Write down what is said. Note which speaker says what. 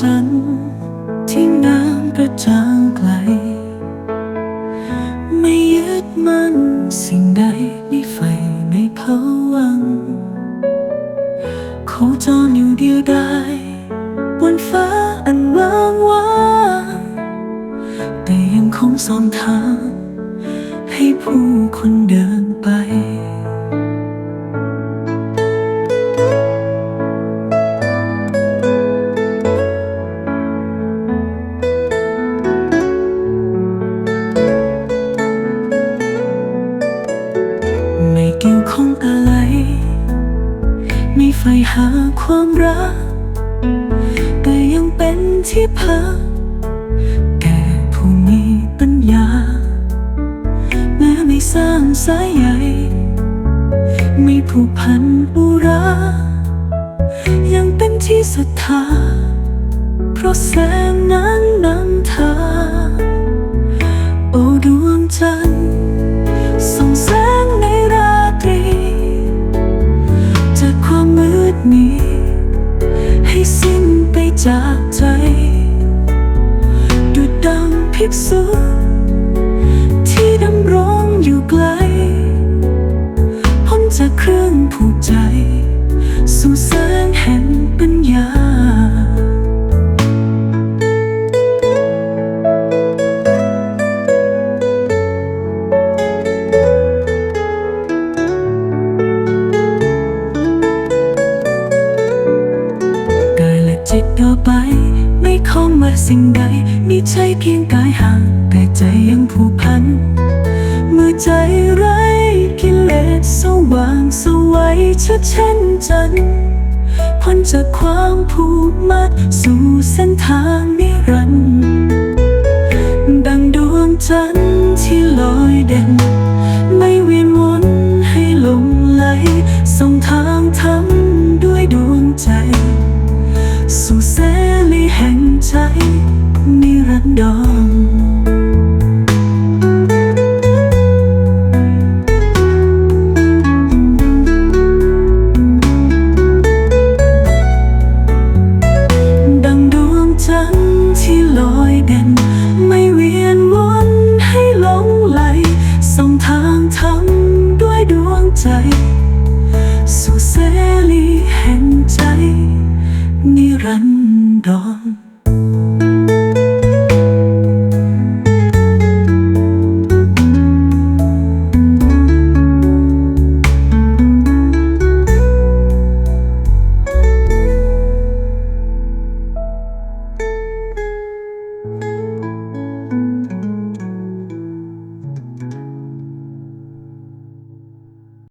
Speaker 1: จันทร์ที่น้ำกระจ่างไกล ไม่ยึดมั่นสิ่งใดในไฟไม่เผาวังโคจรอยู่เดียวไดายบนฟ้าอันว่างว่างแต่ยังคงสองทาง ให้ผู้คนเดินไป ไฟหาความรัก แต่ยังเป็นที่พักแก่ผู้มีปัญญา แม้ไม่สร้างสายใยไม่ผูกพันอุรายังเป็นที่ศรัทธาเพราะแสง นี้ ให้สิ้นไปจากใจดุดดังพิกษุาสิ่งใดมิใช่เพียงกายห่าง แต่ใจยังผูกพัน เมื่อใจไร้กิเลสสว่างสวัยชัดเช่นจันพ้นจากความผูกมัดสู่เส้นทางนิรันด์ดังดวงจันที่ลอยเด่น ไม่เวียนวนให้หลงไหลส่งทางทำด้วยดวงใจ สู่เส้น ใสนิรันดรจันที่ลอยเด่น ไม่เวียนวนให้หลงไหลส่งทางทำด้วยดวงใจ สู่เสรีแห่งใจ นิรันดร